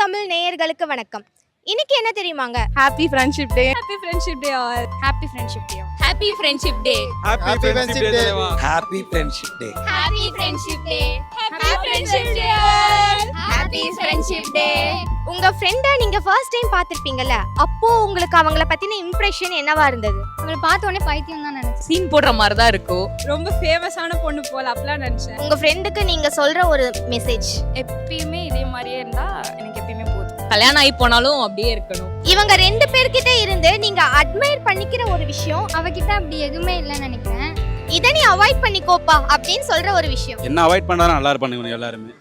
தமிழ் நேயர்களுக்கு வணக்கம். இன்னைக்கு என்ன தெரியுமாங்க? Happy friendship day happy friendship day all happy friendship day happy friendship day Happy Friendship Day. Happy friendship day happy friendship day happy friendship day happy friendship day உங்க ஃப்ரெண்டை நீங்க first time பார்த்திருப்பீங்கல்ல அப்போ உங்களுக்கு அவங்கள பத்தின இம்ப்ரெஷன் என்னவா இருந்தது? அவளை பார்த்த உடனே பைத்தியம் தான் நினைச்சேன். சீன் போடுற மாதிரி தான் இருக்கும் ரொம்ப ஃபேமஸான பொண்ணு போல அப்பலாம் நினைச்சேன். உங்க ஃப்ரெண்டுக்கு நீங்க சொல்ற ஒரு மெசேஜ் எப்பயுமே இதே மாதிரியே இருந்தா எனக்கு எப்பயுமே கல்யாணம் ஆகி போனாலும் அப்படியே இருக்கணும். இவங்க ரெண்டு பேர்கிட்ட இருந்து நீங்க அட்மையர் பண்ணிக்கிற ஒரு விஷயம் அவகிட்ட அப்படி எதுவுமே இல்லைன்னு நினைக்கிறேன். இதை நீ அவாய்ட் பண்ணிக்கோப்பா அப்படின்னு சொல்ற ஒரு விஷயம். என்ன அவாய்ட் பண்ணாலும் நல்லா இருப்பானுங்க எல்லாருமே.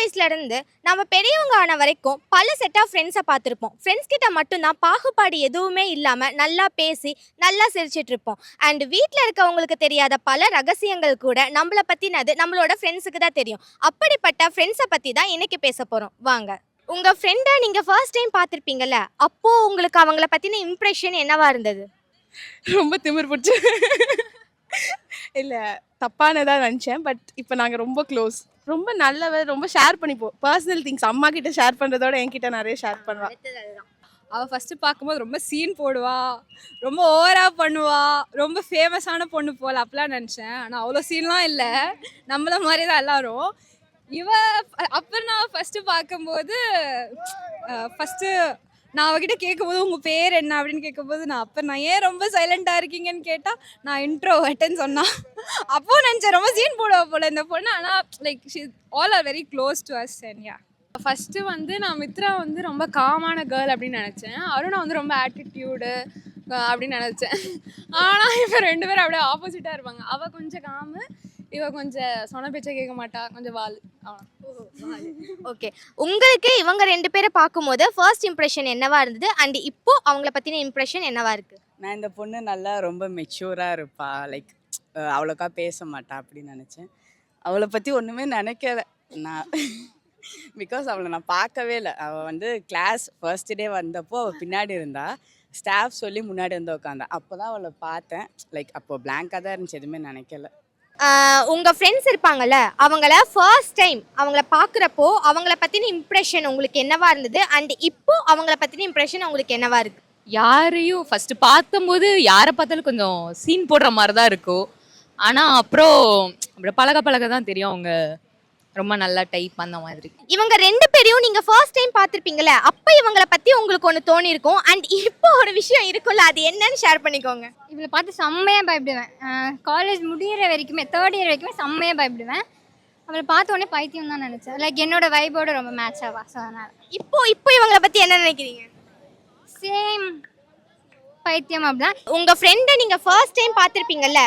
வயசுலேருந்து நம்ம பெரியவங்க ஆன வரைக்கும் பல செட் ஆஃப் ஃப்ரெண்ட்ஸை பார்த்துருப்போம். ஃப்ரெண்ட்ஸ் கிட்ட மட்டும்தான் பாகுபாடு எதுவுமே இல்லாமல் நல்லா பேசி நல்லா சிரிச்சிட்டு இருப்போம். அண்ட் வீட்டில் இருக்கவங்களுக்கு தெரியாத பல ரகசியங்கள் கூட நம்மளை பற்றினது நம்மளோட ஃப்ரெண்ட்ஸுக்கு தான் தெரியும். அப்படிப்பட்ட ஃப்ரெண்ட்ஸை பற்றி தான் இன்னைக்கு பேச போகிறோம் வாங்க. உங்கள் ஃப்ரெண்டை நீங்கள் ஃபர்ஸ்ட் டைம் பார்த்துருப்பீங்கல்ல அப்போது உங்களுக்கு அவங்கள பற்றின இம்ப்ரெஷன் என்னவா இருந்தது? ரொம்ப திமிர் பிடிச்சி. இல்லை தப்பானதாக நினச்சேன் பட் இப்போ நாங்கள் ரொம்ப க்ளோஸ் ரொம்ப நல்லவ ரொம்ப ஷேர் பண்ணிப்போம் பர்சனல் திங்ஸ் அம்மா கிட்ட ஷேர் பண்ணுறதோட என்கிட்ட நிறைய ஷேர் பண்ணுவா. அவ ஃபர்ஸ்ட் பார்க்கும்போது ரொம்ப சீன் போடுவா. ரொம்ப ஓவரா பண்ணுவா. ரொம்ப ஃபேமஸான பொண்ணு போல அப்பலாம் நினைச்சேன். ஆனா அவ்வளோ சீன்லாம் இல்லை. நம்மள மாதிரி தான் எல்லாரும். இவ அப்புறம் நான் ஃபர்ஸ்ட் பார்க்கும்போது ஃபர்ஸ்ட் நான் அவகிட்ட கேட்கும்போது உங்கள் பேர் என்ன? அப்படின்னு கேட்கும்போது நான் அப்போ நான் ஏன் ரொம்ப சைலண்ட்டாக இருக்கீங்கன்னு கேட்டால் நான் இன்ட்ரோவர்ட்னு சொன்னான் அப்போ நினச்சேன் ரொம்ப சீன் போடுவா போல இந்த பொண்ணு. ஆனால் like all are very close to us and yeah first வந்து நான் மித்ரா வந்து ரொம்ப காமான கேர்ள் அப்படின்னு நினச்சேன். அருணா வந்து ரொம்ப ஆட்டிடியூடு அப்படின்னு நினச்சேன். ஆனால் இப்போ ரெண்டு பேரும் அப்படியே ஆப்போசிட்டாக இருப்பாங்க. அவள் கொஞ்சம் காமு இவ கொஞ்சம் சொன்ன பேச்சை கேட்க மாட்டா. கொஞ்சம் வால். ஓகே. உங்களுக்கு இவங்க ரெண்டு பேரை பார்க்கும்போது ஃபர்ஸ்ட் இம்ப்ரெஷன் என்னவா இருந்தது? அண்ட் இப்போ அவங்கள பற்றின இம்ப்ரெஷன் என்னவா இருக்கு? நான் இந்த பொண்ணு நல்லா ரொம்ப மெச்சூராக இருப்பா. லைக் அவ்வளோக்கா பேச மாட்டா அப்படின்னு நினச்சேன். அவளை பற்றி ஒன்றுமே நினைக்கல. நான் பிகாஸ் அவளை நான் பார்க்கவே இல்லை. அவள் வந்து கிளாஸ் ஃபர்ஸ்ட் டே வந்தப்போ அவள் பின்னாடி இருந்தா. ஸ்டாஃப் சொல்லி முன்னாடி வந்து உட்காந்தா அப்போ தான் அவளை பார்த்தேன். லைக் அப்போ பிளாங்காக தான் இருந்துச்சு. எதுவுமே நினைக்கல. உங்கள் ஃப்ரெண்ட்ஸ் இருப்பாங்கல்ல அவங்கள ஃபர்ஸ்ட் டைம் அவங்கள பார்க்குறப்போ அவங்கள பற்றின இம்ப்ரெஷன் உங்களுக்கு என்னவா இருந்தது? அண்ட் இப்போ அவங்கள பற்றின இம்ப்ரெஷன் உங்களுக்கு என்னவா இருக்கு? யாரையும் ஃபஸ்ட்டு பார்த்தம்போது யாரை பார்த்தாலும் கொஞ்சம் சீன் போடுற மாதிரி தான் இருக்கும். ஆனால் அப்புறம் அப்படி பழக பழக தான் தெரியும் அவங்க ரொம்ப நல்ல டைப் அந்த மாதிரி. இவங்க ரெண்டு பேரையும் நீங்க ஃபர்ஸ்ட் டைம் பார்த்திருப்பீங்கல்ல அப்ப இவங்கள பத்தி உங்களுக்கு ஒன்று தோணி இருக்கும் அண்ட் இப்போ ஒரு விஷயம் இருக்கும்ல அது என்னன்னு ஷேர் பண்ணிக்கோங்க. இவளை பார்த்து செம்மையாக பயப்படுவேன். காலேஜ் முடியிற வரைக்குமே தேர்ட் இயர் வரைக்குமே செம்மையாக பயப்படுவேன். அவளை பார்த்த உடனே பைத்தியம் தான் நினச்சேன். லைக் என்னோட வைபோட ரொம்ப மேட்ச் ஆவா ஸோ அதனால். இப்போ இப்போ இவங்கள பத்தி என்ன நினைக்கிறீங்க? சேம் பைத்தியம் அப்படிதான். உங்க ஃப்ரெண்டை நீங்க ஃபர்ஸ்ட் டைம் பார்த்திருப்பீங்கல்ல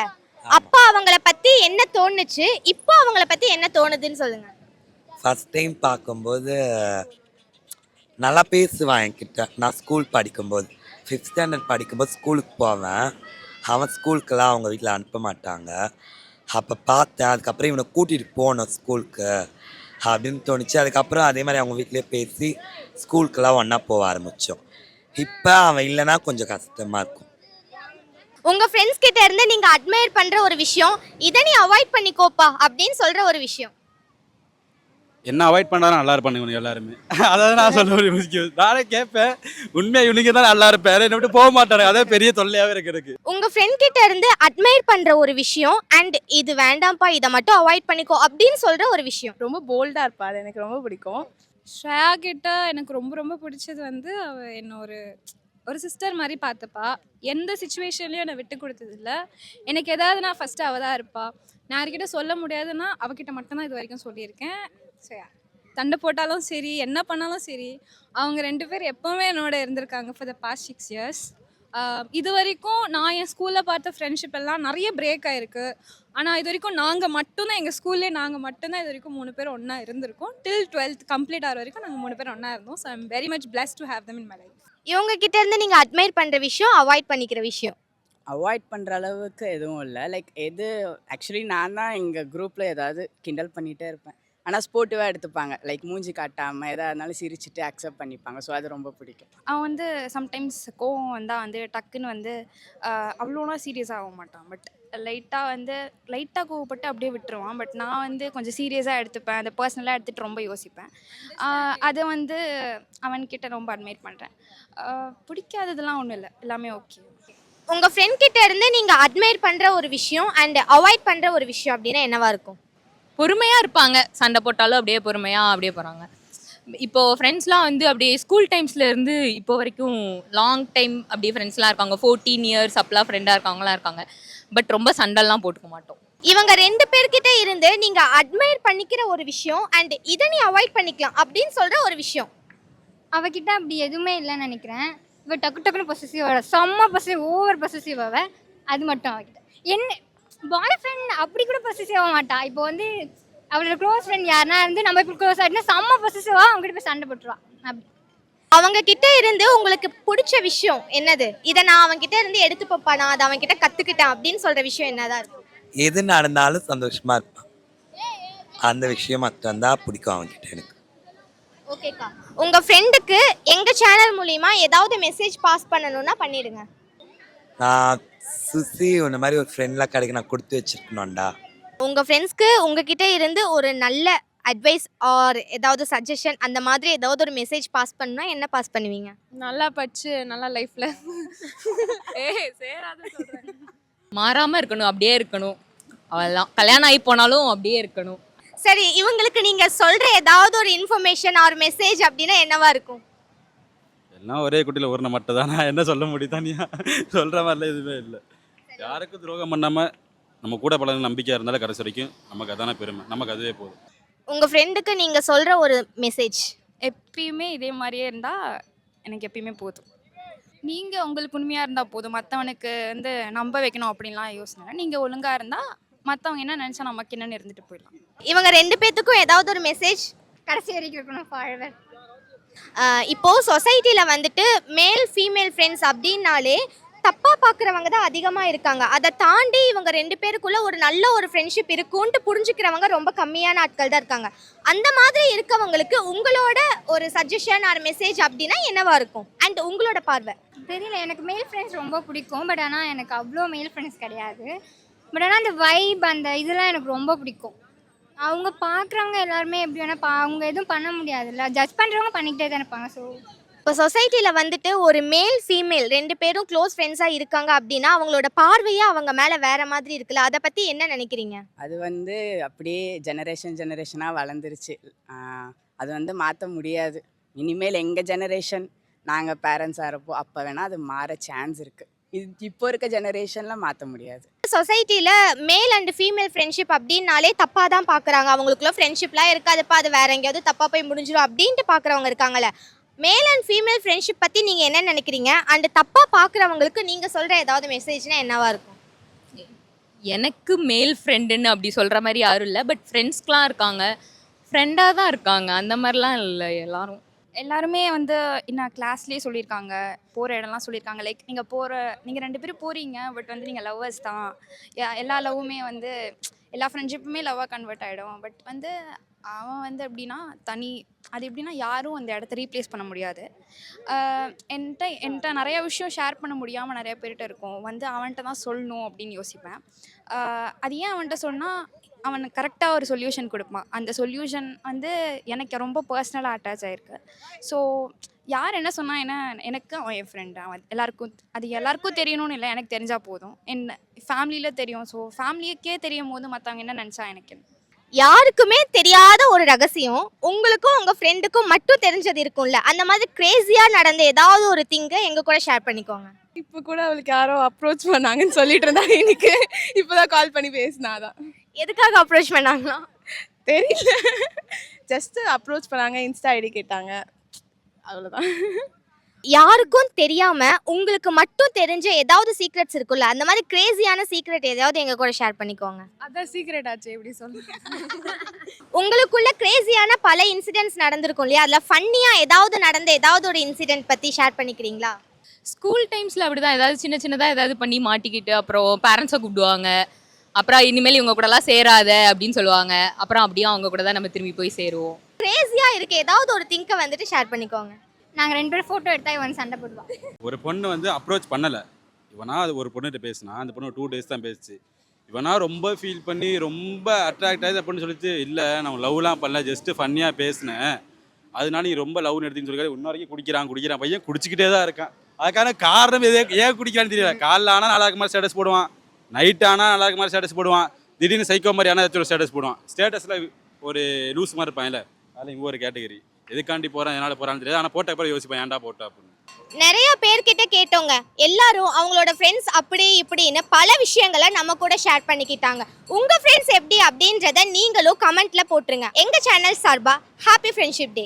அப்போ அவங்கள பத்தி என்ன தோணுச்சு? இப்போ அவங்கள பத்தி என்ன தோணுதுன்னு சொல்லுங்க. ஃபர்ஸ்ட் டைம் பார்க்கும்போது நல்லா பேசுவான் என்கிட்ட. நான் ஸ்கூல் படிக்கும்போது ஃபிஃப்த் ஸ்டாண்டர்ட் படிக்கும்போது ஸ்கூலுக்கு போவேன். அவன் ஸ்கூலுக்கெல்லாம் அவங்க வீட்டில் அனுப்ப மாட்டாங்க. அப்போ பார்த்தேன் அதுக்கப்புறம் இவனை கூட்டிகிட்டு போனோம் ஸ்கூலுக்கு அப்படின்னு தோணுச்சு. அதுக்கப்புறம் அதே மாதிரி அவங்க வீட்லேயே பேசி ஸ்கூலுக்கெல்லாம் ஒன்றா போக ஆரம்பித்தோம் இப்போ அவன் இல்லைன்னா கொஞ்சம் கஷ்டமாக இருக்கும். உங்க ஃப்ரெண்ட்ஸ் கிட்ட இருந்து நீங்க அட்மையர் பண்ற ஒரு விஷயம் இதை நீ அவாய்ட் பண்ணிக்கோப்பா அப்படின்னு சொல்ற ஒரு விஷயம். என்ன அவாய்ட் பண்ணாலும் நல்லா இருப்பானுங்க எல்லாருமே. அதான் நான் சொல்ல ஒரு முக்கியம் நானே கேட்பேன் உண்மையா இவனுங்க தான் நல்லா இருப்பாரு என்ன விட்டு போக மாட்டானுங்க. அதே பெரிய தொல்லையாவே இருக்கு எனக்கு உங்க ஃப்ரெண்ட் கிட்ட இருந்து அட்மையர் பண்ற ஒரு விஷயம் அண்ட் இது வேண்டாம்ப்பா இதை மட்டும் அவாய்ட் பண்ணிக்கோ அப்படின்னு சொல்ற ஒரு விஷயம். ரொம்ப போல்டாக இருப்பா. அது எனக்கு ரொம்ப பிடிக்கும். ஸ்ரேயா கிட்ட எனக்கு ரொம்ப ரொம்ப பிடிச்சது வந்து அவ என்ன ஒரு ஒரு சிஸ்டர் மாதிரி பார்த்துப்பா எந்த சுச்சுவேஷன்லையும் என்னை விட்டு கொடுத்ததில்ல. எனக்கு ஏதாவது நான் ஃபஸ்ட்டு அவள் தான் இருப்பா. நான் யார்கிட்ட சொல்ல முடியாதுன்னா அவகிட்ட மட்டும்தான் இது வரைக்கும் சொல்லியிருக்கேன். சரி தண்டை போட்டாலும் சரி என்ன பண்ணாலும் சரி அவங்க ரெண்டு பேர் எப்போவுமே என்னோட இருந்திருக்காங்க for the past six years இது வரைக்கும் நான் என் ஸ்கூலில் பார்த்த ஃப்ரெண்ட்ஷிப் எல்லாம் நிறைய பிரேக் ஆயிருக்கு. ஆனால் இது வரைக்கும் நாங்கள் மட்டும்தான் எங்கள் ஸ்கூல்லே நாங்கள் மட்டும்தான் இது வரைக்கும் மூணு பேர் ஒன்றா இருந்திருக்கோம். டில் டுவெல்த் கம்ப்ளீட் ஆகிற வரைக்கும் நாங்கள் மூணு பேர் ஒன்றா இருந்தோம். So I'm very much blessed to have them in my life இவங்க கிட்ட இருந்து நீங்க அட்மையர் பண்ற விஷயம் அவாய்ட் பண்ணிக்கிற விஷயம்? அவாய்ட் பண்ணுற அளவுக்கு எதுவும் இல்லை. லைக் எது ஆக்சுவலி நான் தான் எங்கள் குரூப்பில் ஏதாவது கிண்டல் பண்ணிகிட்டே இருப்பேன். ஆனால் ஸ்போர்ட்டிவாக எடுத்துப்பாங்க. லைக் மூஞ்சி காட்டாமல் எதாக இருந்தாலும் சிரிச்சிட்டு அக்செப்ட் பண்ணிப்பாங்க. ஸோ அது ரொம்ப பிடிக்கும். அவன் வந்து சம்டைம்ஸ் கோவம் வந்தால் வந்து டக்குன்னு வந்து அவ்வளோனா சீரியஸ் ஆக மாட்டான். பட் லைட்டாக வந்து லைட்டாக கோவப்பட்டு அப்படியே விட்டுருவான். பட் நான் வந்து கொஞ்சம் சீரியஸாக எடுத்துப்பேன். அதை பர்சனலாக எடுத்துகிட்டு ரொம்ப யோசிப்பேன். அதை வந்து அவன்கிட்ட ரொம்ப அட்மைட் பண்ணுறேன் பிடிக்காததெல்லாம் ஒன்றும் இல்லை. எல்லாமே ஓகே உங்க ஃப்ரெண்ட் கிட்ட இருந்து நீங்க அட்மையர் பண்ற ஒரு விஷயம் அண்ட் அவாய்ட் பண்ற ஒரு விஷயம் அப்படின்னா என்னவா இருக்கும்? பொறுமையாக இருப்பாங்க. சண்டை போட்டாலும் அப்படியே பொறுமையாக அப்படியே போகிறாங்க இப்போ ஃப்ரெண்ட்ஸ்லாம் வந்து அப்படியே ஸ்கூல் டைம்ஸ்ல இருந்து இப்போ வரைக்கும் லாங் டைம் அப்படியே ஃப்ரெண்ட்ஸ்லாம் இருக்காங்க. ஃபோர்டீன் இயர்ஸ் அப்பெல்லாம் ஃப்ரெண்டாக இருக்கவங்களாம் இருக்காங்க. பட் ரொம்ப சண்டைலாம் போட்டுக்க மாட்டோம். இவங்க ரெண்டு பேர்கிட்ட இருந்து நீங்க அட்மையர் பண்ணிக்கிற ஒரு விஷயம் அண்ட் இதை நீ அவாய்ட் பண்ணிக்கலாம் அப்படின்னு சொல்ற ஒரு விஷயம். அவகிட்ட அப்படி எதுவுமே இல்லைன்னு நினைக்கிறேன். இவ டக்கு டக்குன்னு பொசசிவ் செம்ம பொசசிவ் ஓவர் பொசசிவ் அவ. அது மட்டும் அவகிட்ட. என்ன பாய் ஃப்ரெண்ட் அப்படி கூட பொசசிவ் ஆக மாட்டா. இப்போ வந்து அவளோட க்ளோஸ் ஃப்ரெண்ட் யாருன்னா இருந்து நம்ம இப்போ க்ளோஸ் ஆகிட்டுனா செம்ம பொசசிவாக அவங்ககிட்ட போய் சண்டை போட்டுருவா. அப்படி. அவங்க கிட்ட இருந்து உங்களுக்கு பிடிச்ச விஷயம் என்னது? இதை நான் அவங்க கிட்ட இருந்து எடுத்து பாப்பா நான் அதை அவங்க கிட்ட கத்துக்கிட்டேன் அப்படின்னு சொல்ற விஷயம் என்னதான் இருக்கும் எது நடந்தாலும் சந்தோஷமா இருப்பான். அந்த விஷயம் மட்டும்தான் பிடிக்கும் அவன்கிட்ட எனக்கு. ஓகேக்கா உங்க ஃப்ரெண்டுக்கு எங்க சேனல் மூலியமா ஏதாவது மெசேஜ் பாஸ் பண்ணணும்னா பண்ணிடுங்க. நான் சுசி உன்ன மாதிரி ஒரு ஃப்ரெண்ட்லாம் கிடைக்க நான் கொடுத்து வச்சிருக்கணும்டா. உங்க ஃப்ரெண்ட்ஸ்க்கு உங்ககிட்ட இருந்து ஒரு நல்ல அட்வைஸ் ஆர் ஏதாவது சஜஷன் அந்த மாதிரி ஏதாவது ஒரு மெசேஜ் பாஸ் பண்ணா என்ன பாஸ் பண்ணுவீங்க? நல்லா படிச்சு நல்லா லைஃப்ல ஏ சேராத சொல்றேன் மாறாமல் இருக்கணும் அப்படியே இருக்கணும். அவெல்லாம் கல்யாணம் ஆகி போனாலும் அப்படியே இருக்கணும். சரி இவங்களுக்கு நீங்க சொல்ற ஏதாவது ஒரு இன்ஃபர்மேஷன் ஆர் மெசேஜ் அப்படின்னா என்னவா இருக்கும்? எல்லாம் ஒரே குட்டியில் ஒரு மட்டும் தான் நான் என்ன சொல்ல முடியும் தனியா? சொல்கிற மாதிரிலாம் எதுவுமே இல்லை. யாருக்கும் துரோகம் பண்ணாமல் நம்ம கூட பழக நம்பிக்கையாக இருந்தாலும் கடைசி வரைக்கும் நமக்கு அதான பெருமை. நமக்கு அதுவே போதும். உங்க ஃப்ரெண்டுக்கு நீங்க சொல்ற ஒரு மெசேஜ் எப்பயுமே இதே மாதிரியே இருந்தால் எனக்கு எப்பயுமே போதும். நீங்கள் உங்களுக்கு உண்மையாக இருந்தால் போதும். மற்றவனுக்கு வந்து நம்ப வைக்கணும் அப்படின்லாம் யோசனை நீங்கள் ஒழுங்காக இருந்தால் மற்றவங்க என்ன நினச்சா நமக்கு என்னன்னு இருந்துட்டு போயிடலாம். இவங்க ரெண்டு பேத்துக்கும் ஏதாவது ஒரு மெசேஜ் கடைசி வரைக்கும் இருக்கணும் ஃபாழ்வர் இப்போ சொசைட்டியில் வந்துட்டு மேல் ஃபீமேல் ஃப்ரெண்ட்ஸ் அப்படின்னாலே தப்பாக பார்க்குறவங்க தான் அதிகமாக இருக்காங்க. அதை தாண்டி இவங்க ரெண்டு பேருக்குள்ளே ஒரு நல்ல ஒரு ஃப்ரெண்ட்ஷிப் இருக்கும்ன்ட்டு புரிஞ்சுக்கிறவங்க ரொம்ப கம்மியான ஆட்கள் தான் இருக்காங்க. அந்த மாதிரி இருக்கவங்களுக்கு உங்களோட ஒரு சஜஷன் ஆர் மெசேஜ் அப்படின்னா என்னவா இருக்கும்? அண்ட் உங்களோட பார்வை? தெரியல எனக்கு மேல் ஃப்ரெண்ட்ஸ் ரொம்ப பிடிக்கும். பட் ஆனால் எனக்கு அவ்வளோ மேல் ஃப்ரெண்ட்ஸ் கிடையாது. பட் ஆனால் அந்த வைப் அந்த இதெல்லாம் எனக்கு ரொம்ப பிடிக்கும். அவங்க பார்க்குறவங்க எல்லாருமே எப்படி வேணால் பா அவங்க எதுவும் பண்ண முடியாதுல்ல. ஜட்ஜ் பண்ணுறவங்க பண்ணிக்கிட்டே தான் இருப்பாங்க ஸோ இப்போ சொசைட்டியில் வந்துட்டு ஒரு மேல் ஃபீமேல் ரெண்டு பேரும் க்ளோஸ் ஃப்ரெண்ட்ஸாக இருக்காங்க அப்படின்னா அவங்களோட பார்வையே அவங்க மேலே வேற மாதிரி இருக்குல்ல. அதை பற்றி என்ன நினைக்கிறீங்க? அது வந்து அப்படியே ஜெனரேஷன் ஜெனரேஷனாக வளர்ந்துருச்சு. அது வந்து மாற்ற முடியாது. இனிமேல் எங்கள் ஜெனரேஷன் நாங்கள் பேரண்ட்ஸாக இருப்போம். அப்போ வேணால் அது மாற சான்ஸ் இருக்குது இது இப்போ இருக்க ஜெனரேஷனில் மாற்ற முடியாது. சொசைட்டியில் மேல் அண்ட் ஃபீமேல் ஃப்ரெண்ட்ஷிப் அப்படின்னாலே தப்பாக தான் பார்க்குறாங்க அவங்களுக்குள்ள ஃப்ரெண்ட்ஷிப்லாம் இருக்காதுப்பா. அது வேற எங்கேயாவது தப்பாக போய் முடிஞ்சிடும் அப்படின்ட்டு பார்க்குறவங்க இருக்காங்கல்ல. மேல் அண்ட் ஃபீமேல் ஃப்ரெண்ட்ஷிப் பற்றி நீங்கள் என்ன நினைக்கிறீங்க? அண்ட் தப்பாக பார்க்குறவங்களுக்கு நீங்கள் சொல்கிற ஏதாவது மெசேஜ்னா என்னவாக இருக்கும்? எனக்கு மேல் ஃப்ரெண்டுன்னு அப்படி சொல்கிற மாதிரி யாரும் இல்லை. பட் ஃப்ரெண்ட்ஸ்க்கெலாம் இருக்காங்க. ஃப்ரெண்டாக தான் இருக்காங்க. அந்த மாதிரிலாம் இல்லை எல்லாரும். எல்லாருமே வந்து என்ன கிளாஸ்லேயே சொல்லியிருக்காங்க போகிற இடம்லாம் சொல்லியிருக்காங்க. லைக் நீங்கள் போகிற நீங்கள் ரெண்டு பேரும் போகிறீங்க பட் வந்து நீங்கள் லவ்வர்ஸ் தான். எல்லா லவ்வுமே வந்து எல்லா ஃப்ரெண்ட்ஷிப்புமே லவ்வாக கன்வெர்ட் ஆகிடும் பட் வந்து அவன் வந்து எப்படின்னா தனி அது எப்படின்னா யாரும் அந்த இடத்த ரீப்ளேஸ் பண்ண முடியாது. என்கிட்ட என்கிட்ட நிறைய விஷயம் ஷேர் பண்ண முடியாமல் நிறைய பேர்கிட்ட இருக்கும். வந்து அவன்கிட்ட தான் சொல்லணும் அப்படின்னு யோசிப்பேன். அது ஏன் அவன்கிட்ட சொன்னால் அவன் கரெக்டாக ஒரு சொல்யூஷன் கொடுப்பான். அந்த சொல்யூஷன் வந்து எனக்கு ரொம்ப பர்சனலாக அட்டாச் ஆகிருக்கு ஸோ யார் என்ன சொன்னா என்ன எனக்கு அவன் என் ஃப்ரெண்டு அவன் எல்லாருக்கும் அது எல்லாருக்கும் தெரியணும்னு இல்லை எனக்கு தெரிஞ்சால் போதும். என்ன ஃபேமிலியில் தெரியும். ஸோ ஃபேமிலிக்கே தெரியும் போது மற்றவங்க என்ன நினச்சா எனக்கு? யாருக்குமே தெரியாத ஒரு ரகசியம் உங்களுக்கும் உங்கள் ஃப்ரெண்டுக்கும் மட்டும் தெரிஞ்சது இருக்கும்ல. அந்த மாதிரி க்ரேஸியாக நடந்த ஏதாவது ஒரு திங்கை எங்கள் கூட ஷேர் பண்ணிக்கோங்க. இப்போ கூட அவளுக்கு யாரோ அப்ரோச் பண்ணாங்கன்னு சொல்லிட்டு இருந்தாங்க எனக்கு. இப்போதான் கால் பண்ணி பேசினாதான் எதுக்காக அப்ரோச் பண்ணாங்களா? தெரியல. ஜஸ்ட் அப்ரோச் பண்ணாங்க இன்ஸ்டா ஐடி கேட்டாங்க. அவ்வளோதான் யாருக்கும் தெரியாம உங்களுக்கு மட்டும் தெரிஞ்ச ஏதாவது சீக்ரெட்ஸ் இருக்குல்ல அந்த மாதிரி கிரேசியான சீக்ரெட் ஏதாவது எங்க கூட ஷேர் பண்ணிக்கோங்க. அதான் சீக்ரெட் ஆச்சு எப்படி சொல்லுங்க உங்களுக்குள்ள கிரேசியான பல இன்சிடென்ட்ஸ் நடந்திருக்கும் இல்லையா? அதுல ஃபன்னியா ஏதாவது நடந்த ஏதாவது ஒரு இன்சிடென்ட் பத்தி ஷேர் பண்ணிக்கிறீங்களா? ஸ்கூல் டைம்ஸில் அப்படி தான் ஏதாவது சின்ன சின்னதாக ஏதாவது பண்ணி மாட்டிக்கிட்டு அப்புறம் பேரண்ட்ஸை கூப்பிடுவாங்க. அப்புறம் இனிமேல் இவங்க கூடலாம் சேராத அப்படின்னு சொல்லுவாங்க. அப்புறம் அப்படியே அவங்க கூட தான் நம்ம திரும்பி போய் சேருவோம். கிரேசியா இருக்கு. ஏதாவது ஒரு திங்கை வந்துட்டு ஷேர் பண்ணிக்கோங்க. நாங்கள் ரெண்டு பேரும் ஃபோட்டோ எடுத்தா இவன் சண்டை போடுவான். ஒரு பொண்ணு வந்து அப்ரோச் பண்ணலை. இவனா அது ஒரு பொண்ணுகிட்ட பேசினா அந்த பொண்ணு டூ டேஸ் தான் பேசுச்சு. இவனா ரொம்ப ஃபீல் பண்ணி ரொம்ப அட்ராக்ட் ஆகுது அப்படின்னு சொல்லிட்டு இல்லை நான் லவ்லாம் பண்ணல ஜஸ்ட்டு ஃபன்னியாக பேசினேன். அதனால நீ ரொம்ப லவ் எடுத்துன்னு சொல்லி இன்ன வரைக்கும் குடிக்கிறான் குடிக்கிறான் பையன் குடிச்சிக்கிட்டே தான் இருக்கான். அதுக்கான காரணம் எதே? ஏன் குடிக்கிறான்னு தெரியல. காலைல ஆனால் நல்லா இருக்க மாதிரி ஸ்டேட்டஸ் போடுவான். நைட் ஆனால் நல்லா இருக்க மாதிரி ஸ்டேட்டஸ் போடுவான். திடீர்னு சைக்கோ மாதிரி ஆனால் ஏதாச்சும் ஒரு ஸ்டேட்டஸ் போடுவான். ஸ்டேட்டஸில் ஒரு லூஸ் மாதிரி இருப்பான்ல அதில் இங்கே ஒரு கேட்டகரி எதுக்காண்டி போகிறான் எதனால் போகிறான்னு தெரியாது. ஆனால் போட்ட அப்புறம் யோசிப்பேன் ஏன்டா போட்டா? அப்படின்னு. நிறைய பேர்கிட்ட கேட்டோங்க. எல்லாரும் அவங்களோட ஃப்ரெண்ட்ஸ் அப்படி இப்படின்னு பல விஷயங்களை நம்ம கூட ஷேர் பண்ணிக்கிட்டாங்க. உங்கள் ஃப்ரெண்ட்ஸ் எப்படி அப்படின்றத நீங்களும் கமெண்ட்ல போட்டுருங்க. எங்கள் சேனல் சார்பா ஹாப்பி ஃப்ரெண்ட்ஷிப் டே